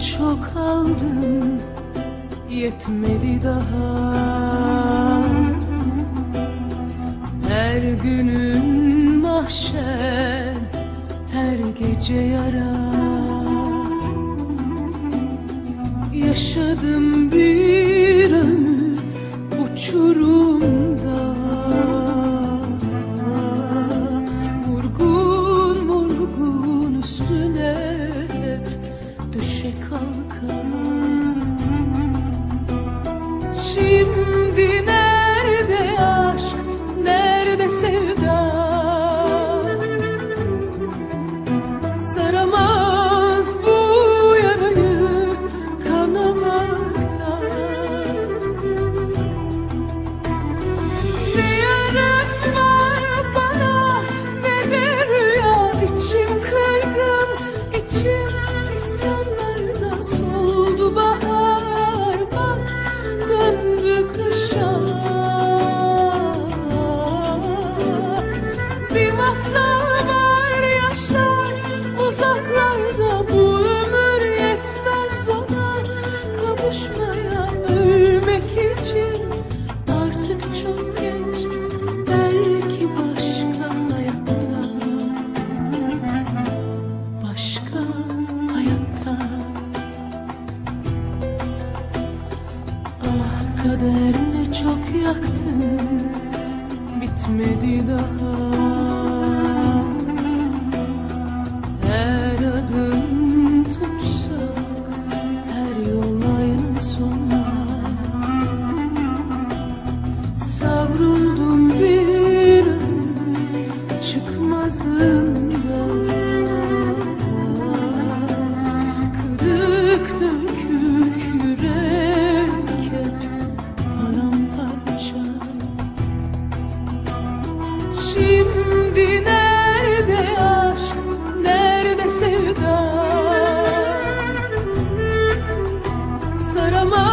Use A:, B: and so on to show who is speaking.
A: çok aldın yetmedi daha. Her günün mahşer her gece yara. Yaşadım büyük halka Şimdi ne kaderine çok yaktın. Bitmedi daha. para amar.